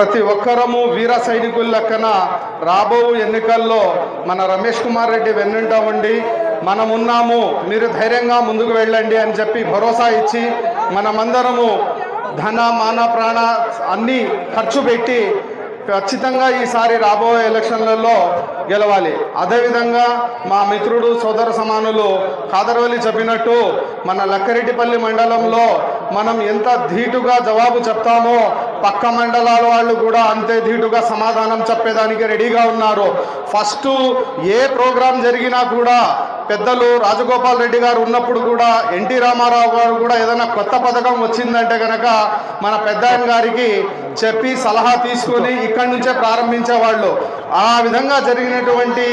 ప్రతి ఒక్కరము వీర సైనికుల లెక్కన రాబో ఎన్నికల్లో మన రమేష్ కుమార్ రెడ్డి వెన్నుంటా ఉండి మనమున్నాము మీరు ధైర్యంగా ముందుకు వెళ్ళండి అని చెప్పి భరోసా ఇచ్చి మనమందరము ధన మాన ప్రాణ అన్నీ ఖర్చు పెట్టి ఖచ్చితంగా ఈసారి రాబోయే ఎలక్షన్లలో గెలవాలి. అదేవిధంగా మా మిత్రుడు సోదర సమానులు కాదరవల్లి చెప్పినట్టు మన లక్కరెడ్డిపల్లి మండలంలో మనం ఎంత ధీటుగా జవాబు చెప్తామో పక్క మండలాల వాళ్ళు కూడా అంతే ధీటుగా సమాధానం చెప్పేదానికి రెడీగా ఉన్నారు. ఫస్ట్ ఏ ప్రోగ్రాం జరిగినా కూడా పెద్దలు రాజగోపాల్ రెడ్డి గారు ఉన్నప్పుడు కూడా ఎన్టీ రామారావు గారు కూడా ఏదైనా కొత్త పథకం వచ్చిందంటే కనుక మన పెద్ద గారికి చెప్పి సలహా తీసుకొని ఇక్కడి నుంచే ప్రారంభించేవాళ్ళు. ఆ విధంగా జరిగినటువంటి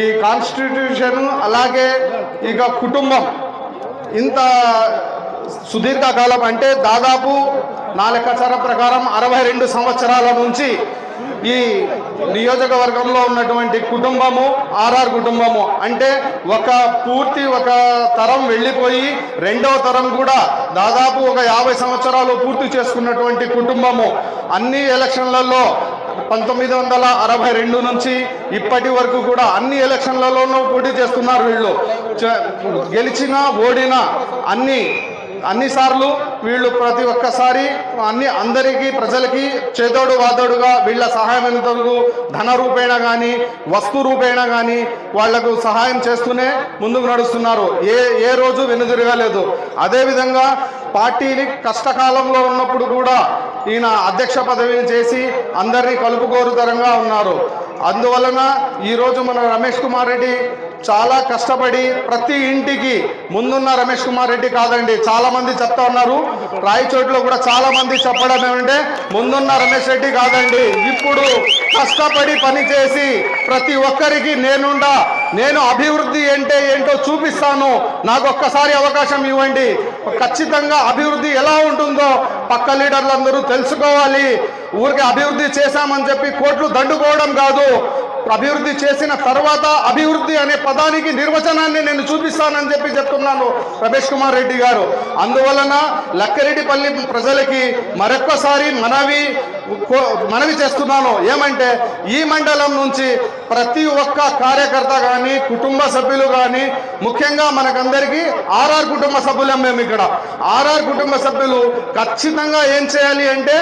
ఈ కాన్స్టిట్యూషన్ అలాగే ఇక కుటుంబం ఇంత సుదీర్ఘకాలం అంటే దాదాపు నా లెక్కాచార ప్రకారం అరవై రెండు సంవత్సరాల నుంచి ఈ నియోజకవర్గంలో ఉన్నటువంటి కుటుంబము ఆర్ఆర్ కుటుంబము అంటే ఒక పూర్తి ఒక తరం వెళ్ళిపోయి రెండవ తరం కూడా దాదాపు ఒక యాభై సంవత్సరాలు పూర్తి చేసుకున్నటువంటి కుటుంబము. అన్ని ఎలక్షన్లలో పంతొమ్మిది వందల అరవై రెండు నుంచి ఇప్పటి వరకు కూడా అన్ని ఎలక్షన్లలోనూ పోటీ చేస్తున్నారు వీళ్ళు. గెలిచిన గెలిచినా ఓడినా అన్ని అన్నిసార్లు వీళ్ళు ప్రతి ఒక్కసారి అన్ని అందరికీ ప్రజలకి చేదోడు వాదోడుగా వీళ్ళ సహాయం ధన రూపేణ కానీ వస్తు రూపేణ కానీ వాళ్ళకు సహాయం చేస్తూనే ముందుకు నడుస్తున్నారు. ఏ ఏ రోజు వెనుదిరగలేదు అదేవిధంగా పార్టీని కష్టకాలంలో ఉన్నప్పుడు కూడా ఈయన అధ్యక్ష పదవిని చేసి అందరినీ కలుపుకోరుతరంగా ఉన్నారు. అందువలన ఈరోజు మన రమేష్ కుమార్ రెడ్డి చాలా కష్టపడి ప్రతి ఇంటికి ముందున్న రమేష్ కుమార్ రెడ్డి కాదండి. చాలా మంది చెప్తా ఉన్నారు. రాయచోట్లో కూడా చాలా మంది చెప్పడం ఏమంటే ముందున్న రమేష్ రెడ్డి కాదండి. ఇప్పుడు కష్టపడి పని చేసి ప్రతి ఒక్కరికి నేనుండా నేను అభివృద్ధి అంటే ఏంటో చూపిస్తాను. నాకు ఒక్కసారి అవకాశం ఇవ్వండి. ఖచ్చితంగా అభివృద్ధి ఎలా ఉంటుందో పక్క లీడర్లందరూ తెలుసుకోవాలి. ఊరికి అభివృద్ధి చేశామని చెప్పి కోట్లు దండుకోవడం కాదు. అభివృద్ధి చేసిన తర్వాత అభివృద్ధి అనే పదానికి నిర్వచనాన్ని నేను చూపిస్తానని చెప్పి చెప్తున్నాను రమేష్ కుమార్ రెడ్డి గారు. అందువలన లక్కరెడ్డిపల్లి ప్రజలకి మరొక్కసారి మనవి కో- మనవి చేస్తున్నాను. ఏమంటే ఈ మండలం నుంచి ప్రతి ఒక్క కార్యకర్త కానీ కుటుంబ సభ్యులు కానీ ముఖ్యంగా మనకందరికీ ఆర్ఆర్ కుటుంబ సభ్యులం మేము ఇక్కడ. ఆర్ఆర్ కుటుంబ సభ్యులు ఖచ్చితంగా ఏం చేయాలి అంటే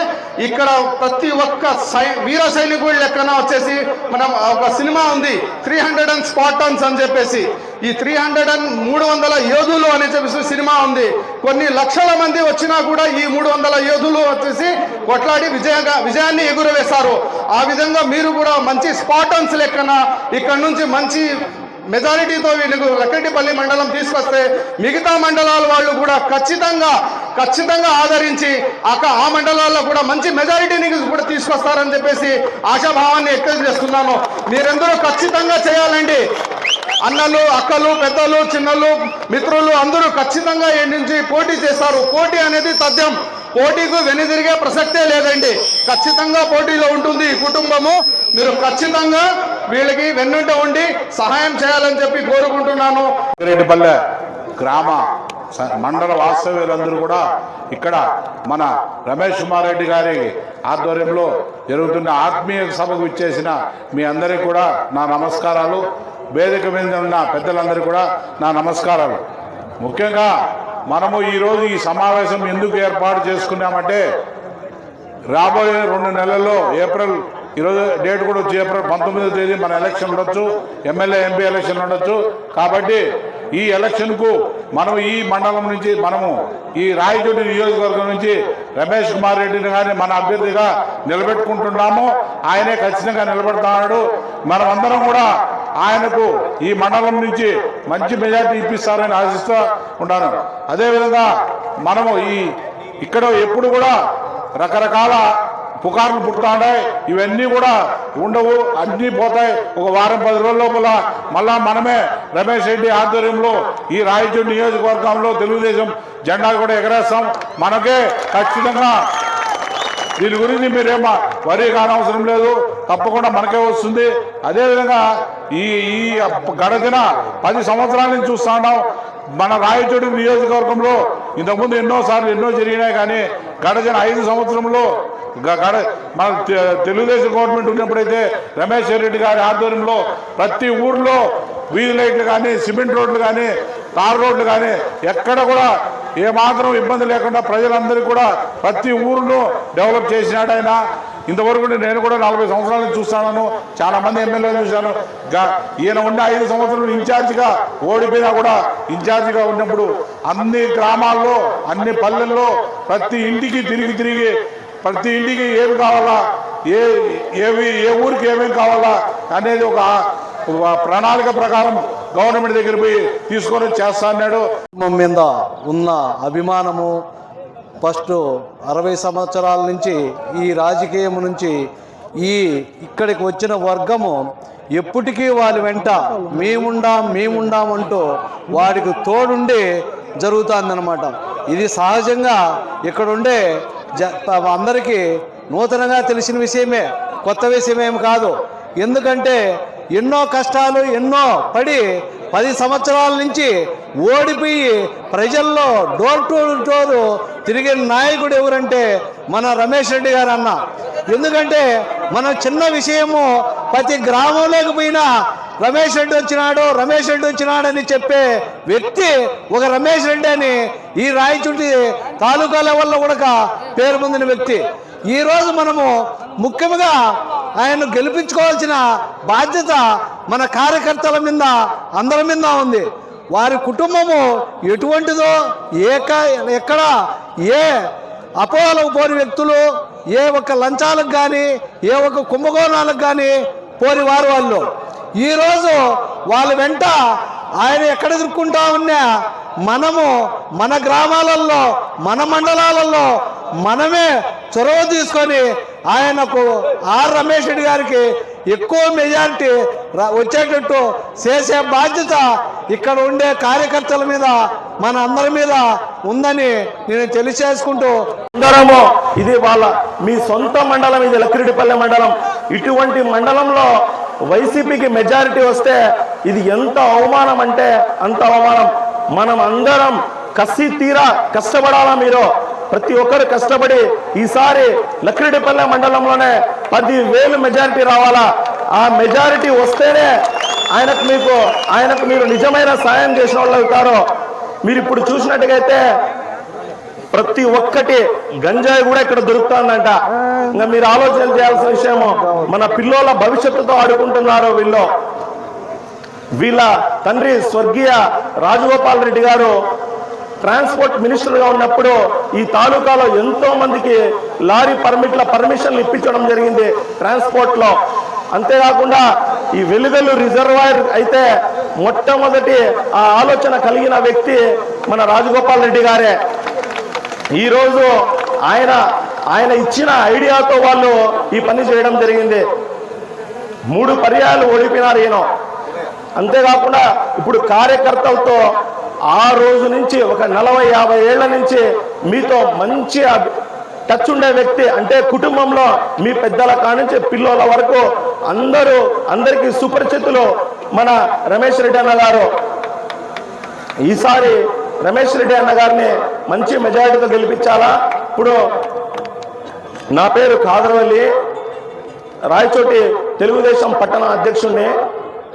ఇక్కడ ప్రతి ఒక్క సై వీర సైనికుడు లెక్కన వచ్చేసి మనం ఒక సినిమా ఉంది త్రీ హండ్రెడ్ అండ్ స్పాటన్స్ అని చెప్పేసి. ఈ త్రీ హండ్రెడ్ అండ్ మూడు వందల యోధులు అని చెప్పేసి సినిమా ఉంది. కొన్ని లక్షల మంది వచ్చినా కూడా ఈ మూడు వందల యోధులు వచ్చేసి కొట్లాడి విజయంగా విజయాన్ని ఎగురవేశారు. ఆ విధంగా మీరు కూడా మంచి స్పాటన్స్ లెక్కన ఇక్కడ నుంచి మంచి మెజారిటీతో వీళ్ళకు లక్కటిపల్లి మండలం తీసుకొస్తే మిగతా మండలాల వాళ్ళు కూడా ఖచ్చితంగా ఖచ్చితంగా ఆదరించి అక్క ఆ మండలాల్లో కూడా మంచి మెజారిటీని కూడా తీసుకొస్తారని చెప్పేసి ఆశాభావాన్ని ఎక్కువ చేస్తున్నాను. మీరందరూ ఖచ్చితంగా చేయాలండి. అన్నలు అక్కలు పెద్దలు చిన్నలు మిత్రులు అందరూ ఖచ్చితంగా ఈ నుంచి పోటీ చేస్తారు. పోటీ అనేది తథ్యం పోటీకు వెనుదిరిగే ప్రసక్తే లేదండి. ఖచ్చితంగా పోటీలో ఉంటుంది ఈ కుటుంబము. మీరు ఖచ్చితంగా వీళ్ళకి వెన్నుంట ఉండి సహాయం చేయాలని చెప్పి కోరుకుంటున్నాను. రెడ్డిపల్లె గ్రామ స- మండల వాస్తవ్యులందరూ కూడా ఇక్కడ మన రమేష్ కుమార్ రెడ్డి గారి ఆధ్వర్యంలో జరుగుతున్న ఆత్మీయ సభకు ఇచ్చేసిన మీ అందరికీ కూడా నా నమస్కారాలు. వేదిక మీద ఉన్న పెద్దలందరూ కూడా నా నమస్కారాలు. ముఖ్యంగా మనము ఈరోజు ఈ సమావేశం ఎందుకు ఏర్పాటు చేసుకున్నామంటే రాబోయే రెండు నెలల్లో ఏప్రిల్ ఈరోజు డేట్ కూడా వచ్చి ఏప్రిల్ పంతొమ్మిదో తేదీ మన ఎలక్షన్ ఉండొచ్చు ఎమ్మెల్యే ఎంపీ ఎలక్షన్ ఉండొచ్చు. కాబట్టి ఈ ఎలక్షన్కు మనం ఈ మండలం నుంచి మనము ఈ రాయచోటి నియోజకవర్గం నుంచి రమేష్ కుమార్ రెడ్డిని కానీ మన అభ్యర్థిగా నిలబెట్టుకుంటున్నాము. ఆయనే ఖచ్చితంగా నిలబెడతాడు. మనమందరం కూడా ఆయనకు ఈ మండలం నుంచి మంచి మెజార్టీ ఇప్పిస్తారని ఆశిస్తూ ఉంటాను అదేవిధంగా మనము ఈ ఇక్కడ ఎప్పుడు కూడా రకరకాల పుకార్లు పుట్టుతాయి ఇవన్నీ కూడా ఉండవు అన్నీ పోతాయి. ఒక వారం పది రోజుల లోపల మళ్ళా మనమే రమేష్ రెడ్డి ఆధ్వర్యంలో ఈ రాయచూరు నియోజకవర్గంలో తెలుగుదేశం జెండా కూడా ఎగరేస్తాం. మనకే ఖచ్చితంగా దీని గురించి మీరేమో వరి కానవసరం లేదు. తప్పకుండా మనకే వస్తుంది. అదేవిధంగా ఈ ఈ గడచిన పది సంవత్సరాల నుంచి చూస్తున్నాం మన రాయచోటి నియోజకవర్గంలో ఇంతకుముందు ఎన్నోసార్లు ఎన్నో జరిగినాయి కానీ గడచిన ఐదు సంవత్సరంలో గడ మన తె- తెలుగుదేశం గవర్నమెంట్ ఉన్నప్పుడైతే రమేష్ రెడ్డి గారి ఆధ్వర్యంలో ప్రతి ఊర్లో వీధి లైట్లు కానీ సిమెంట్ రోడ్లు కానీ తార్ రోడ్లు కానీ ఎక్కడ కూడా ఏమాత్రం ఇబ్బంది లేకుండా ప్రజలందరికీ కూడా ప్రతి ఊరును డెవలప్ చేసినాడు ఆయన. ఇంతవరకు నేను కూడా నలభై సంవత్సరాలు చూస్తాను చాలా మంది ఎమ్మెల్యేలు చూశాను. ఈయన ఉండే ఐదు సంవత్సరాలు ఇన్ఛార్జిగా ఓడిపోయినా కూడా ఇన్ఛార్జిగా ఉన్నప్పుడు అన్ని గ్రామాల్లో అన్ని పల్లెల్లో ప్రతి ఇంటికి తిరిగి తిరిగి ప్రతి ఇంటికి ఏమి కావాలా ఏ ఏవి ఏ ఊరికి ఏమేమి కావాలా అనేది ఒక ప్రణాళిక ప్రకారం గవర్నమెంట్ దగ్గర పోయి తీసుకొని చేస్తా అన్నాడు. మీద ఉన్న అభిమానము ఫస్ట్ అరవై సంవత్సరాల నుంచి ఈ రాజకీయం నుంచి ఈ ఇక్కడికి వచ్చిన వర్గము ఎప్పటికీ వాళ్ళ వెంట మేముండాం మేముండాం అంటూ వాడికి తోడుండి జరుగుతుందన్నమాట. ఇది సహజంగా ఇక్కడుండే జ అందరికీ నూతనంగా తెలిసిన విషయమే కొత్త విషయమేం కాదు. ఎందుకంటే ఎన్నో కష్టాలు ఎన్నో పడి పది సంవత్సరాల నుంచి ఓడిపోయి ప్రజల్లో డోర్ టు డోర్ తిరిగిన నాయకుడు ఎవరంటే మన రమేష్ రెడ్డి గారు అన్న. ఎందుకంటే మన చిన్న విషయము ప్రతి గ్రామంలోకి పోయినా రమేష్ రెడ్డి వచ్చినాడు రమేష్ రెడ్డి వచ్చినాడని చెప్పే వ్యక్తి ఒక రమేష్ రెడ్డి అని ఈ రాయచుటి తాలూకా లెవెల్లో కూడా పేరు పొందిన వ్యక్తి. ఈరోజు మనము ముఖ్యంగా ఆయన్ను గెలిపించుకోవాల్సిన బాధ్యత మన కార్యకర్తల మీద అందరి మీద ఉంది. వారి కుటుంబము ఎటువంటిదో ఏ ఎక్కడ ఏ అపోహలకు పోని వ్యక్తులు ఏ ఒక్క లంచాలకు కానీ ఏ ఒక్క కుంభకోణాలకు కానీ పోని వారు వాళ్ళు. ఈరోజు వాళ్ళ వెంట ఆయన ఎక్కడ ఎదుర్కొంటా ఉన్నా మనము మన గ్రామాలలో మన మండలాలలో మనమే చొరవ తీసుకొని ఆయనకు ఆర్ రమేష్ రెడ్డి గారికి ఎక్కువ మెజారిటీ వచ్చేటట్టు చేసే బాధ్యత ఇక్కడ ఉండే కార్యకర్తల మీద మన అందరి మీద ఉందని నేను తెలియచేసుకుంటూ అందరము ఇది వాళ్ళ మీ సొంత మండలం ఇది లక్కిరెడ్డిపల్లె మండలం. ఇటువంటి మండలంలో వైసీపీకి మెజారిటీ వస్తే ఇది ఎంత అవమానం అంటే అంత అవమానం. మనం అందరం కసి తీరా కష్టపడాలా మీరు? ప్రతి ఒక్కరు కష్టపడి ఈసారి లక్కిరెడ్డిపల్లె మండలంలోనే పదివేలు మెజారిటీ రావాలా? ఆ మెజారిటీ వస్తేనే ఆయనకు మీకు ఆయనకు మీరు నిజమైన సాయం చేసిన వాళ్ళు అవుతారు. మీరు ఇప్పుడు చూసినట్టుగైతే ప్రతి ఒక్కటి గంజాయి కూడా ఇక్కడ దొరుకుతుందంట. ఇంకా మీరు ఆలోచన చేయాల్సిన విషయము మన పిల్లోల భవిష్యత్తుతో ఆడుకుంటున్నారు వీళ్ళు. వీళ్ళ తండ్రి స్వర్గీయ రాజగోపాల్ రెడ్డి గారు ట్రాన్స్పోర్ట్ మినిస్టర్గా ఉన్నప్పుడు ఈ తాలూకాలో ఎంతో మందికి లారీ పర్మిట్ల పర్మిషన్లు ఇప్పించడం జరిగింది ట్రాన్స్పోర్ట్లో అంతేకాకుండా ఈ వెలుగలు రిజర్వాయర్ అయితే మొట్టమొదటి ఆ ఆలోచన కలిగిన వ్యక్తి మన రాజగోపాల్ రెడ్డి గారే. ఈరోజు ఆయన ఆయన ఇచ్చిన ఐడియాతో వాళ్ళు ఈ పని చేయడం జరిగింది. మూడు పర్యాలు ఓడిపోయినారు ఈయన. అంతేకాకుండా ఇప్పుడు కార్యకర్తలతో ఆ రోజు నుంచి ఒక నలభై యాభై ఏళ్ళ నుంచి మీతో మంచి టచ్ ఉండే వ్యక్తి అంటే కుటుంబంలో మీ పెద్దల కానించి పిల్లల వరకు అందరూ అందరికీ సుపరిచితులు మన రమేష్ రెడ్డి అన్న గారు. ఈసారి రమేష్ రెడ్డి అన్న గారిని మంచి మెజారిటీతో గెలిపించాలా? ఇప్పుడు నా పేరు కాదరవల్లి. రాయచోటి తెలుగుదేశం పట్టణ అధ్యక్షుడిని.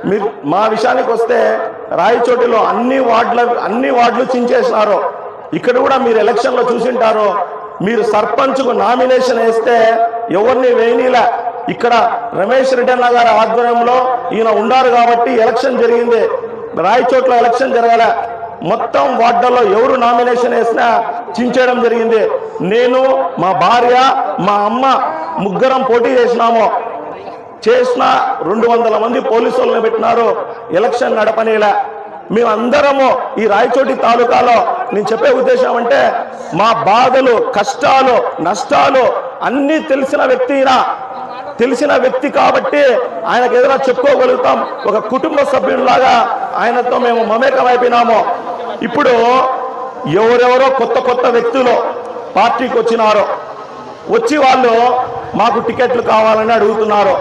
మీరు మా విషయానికి వస్తే రాయచోటిలో అన్ని వార్డుల అన్ని వార్డులు చించేసినారు. ఇక్కడ కూడా మీరు ఎలక్షన్లో చూసింటారు. మీరు సర్పంచ్కు నామినేషన్ వేస్తే ఎవరిని వేయనీలే. ఇక్కడ రమేష్ రెడ్డన్న గారి ఆధ్వర్యంలో ఈయన ఉన్నారు కాబట్టి ఎలక్షన్ జరిగింది. రాయచోట్ల ఎలక్షన్ జరగాల. మొత్తం వార్డుల్లో ఎవరు నామినేషన్ వేసినా చించేయడం జరిగింది. నేను మా భార్య మా అమ్మ ముగ్గురం పోటీ చేసినాము. చేసిన రెండు వందల మంది పోలీసులను పెట్టినారు. ఎలక్షన్ నడపనేలా. మేమందరము ఈ రాయచోటి తాలూకాలో నేను చెప్పే ఉద్దేశం అంటే మా బాధలు కష్టాలు నష్టాలు అన్నీ తెలిసిన వ్యక్తి తెలిసిన వ్యక్తి కాబట్టి ఆయనకు ఏదైనా చెప్పుకోగలుగుతాం. ఒక కుటుంబ సభ్యునిలాగా ఆయనతో మేము మమేకం అయిపోయినాము ఇప్పుడు ఎవరెవరో కొత్త కొత్త వ్యక్తులు పార్టీకి వచ్చినారో వచ్చి వాళ్ళు మాకు టికెట్లు కావాలని అడుగుతున్నారు.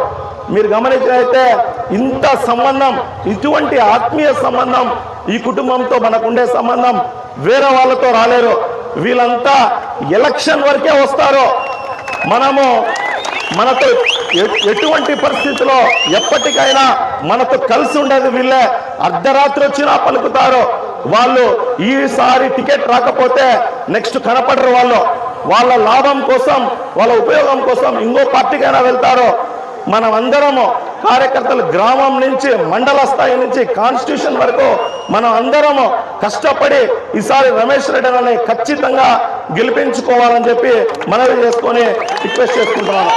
మీరు గమనించినైతే ఇంత సంబంధం ఇటువంటి ఆత్మీయ సంబంధం ఈ కుటుంబంతో మనకుండే సంబంధం వేరే వాళ్ళతో రాలేరు. వీళ్ళంతా ఎలక్షన్ వరకే వస్తారు. మనము మనతో ఎటువంటి పరిస్థితిలో ఎప్పటికైనా మనతో కలిసి ఉండేది వీళ్ళే. అర్ధరాత్రి వచ్చినా పలుకుతారు. వాళ్ళు ఈసారి టికెట్ రాకపోతే నెక్స్ట్ కనపడరు వాళ్ళు. వాళ్ళ లాభం కోసం వాళ్ళ ఉపయోగం కోసం ఇంకో పార్టీకైనా వెళ్తారు. మనం అందరము కార్యకర్తలు గ్రామం నుంచి మండల స్థాయి నుంచి కాన్స్టిట్యూషన్ వరకు మనం అందరము కష్టపడి ఈసారి రమేష్ రెడ్డి అని ఖచ్చితంగా గెలిపించుకోవాలని చెప్పి మనవి చేసుకొని రిక్వెస్ట్ చేసుకుంటున్నాను.